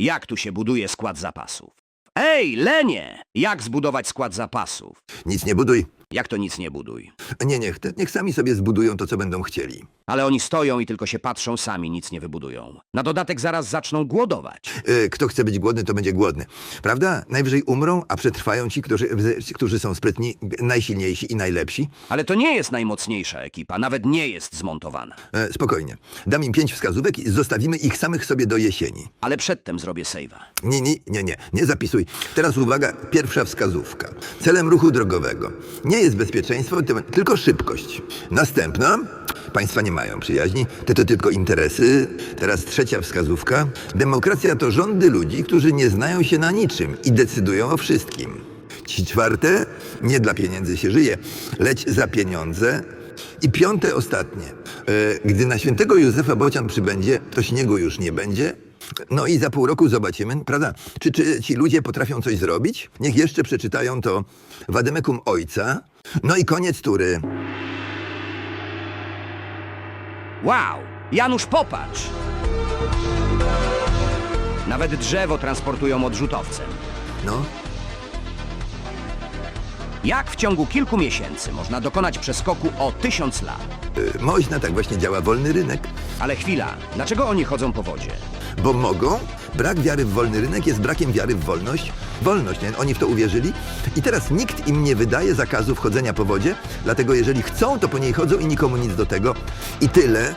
Jak tu się buduje skład zapasów? Ej, Lenie! Jak zbudować skład zapasów? Nic nie buduj. Jak to nic nie buduj? Nie, niech, te- niech sami sobie zbudują to, co będą chcieli. Ale oni stoją i tylko się patrzą, sami nic nie wybudują. Na dodatek zaraz zaczną głodować. E, Kto chce być głodny, to będzie głodny. Prawda? Najwyżej umrą, a przetrwają ci, którzy, którzy są sprytni, najsilniejsi i najlepsi. Ale to nie jest najmocniejsza ekipa, nawet nie jest zmontowana. E, Spokojnie. Dam im pięć wskazówek i zostawimy ich samych sobie do jesieni. Ale przedtem zrobię save'a. Nie, nie, nie, nie, nie zapisuj. Teraz uwaga, pierwsza wskazówka. Celem ruchu drogowego nie jest bezpieczeństwo, ty- tylko szybkość. Następna, państwa nie mają przyjaźni, te to tylko interesy. Teraz trzecia wskazówka. Demokracja to rządy ludzi, którzy nie znają się na niczym i decydują o wszystkim. Ci czwarte, nie dla pieniędzy się żyje, leć za pieniądze. I piąte, ostatnie. E, Gdy na świętego Józefa Bocian przybędzie, to śniegu już nie będzie, no i za pół roku zobaczymy, prawda? Czy, czy ci ludzie potrafią coś zrobić? Niech jeszcze przeczytają to Wademekum Ojca. No i koniec tury. Wow! Janusz, popatrz! Nawet drzewo transportują odrzutowcem. No, Jak w ciągu kilku miesięcy można dokonać przeskoku o tysiąc lat? y, można, tak właśnie działa wolny rynek. Ale chwila, dlaczego oni chodzą po wodzie? Bo mogą. Brak wiary w wolny rynek jest brakiem wiary w wolność. Wolność, nie? Oni w to uwierzyli. I teraz nikt im nie wydaje zakazu wchodzenia po wodzie, dlatego jeżeli chcą, to po niej chodzą i nikomu nic do tego. I tyle.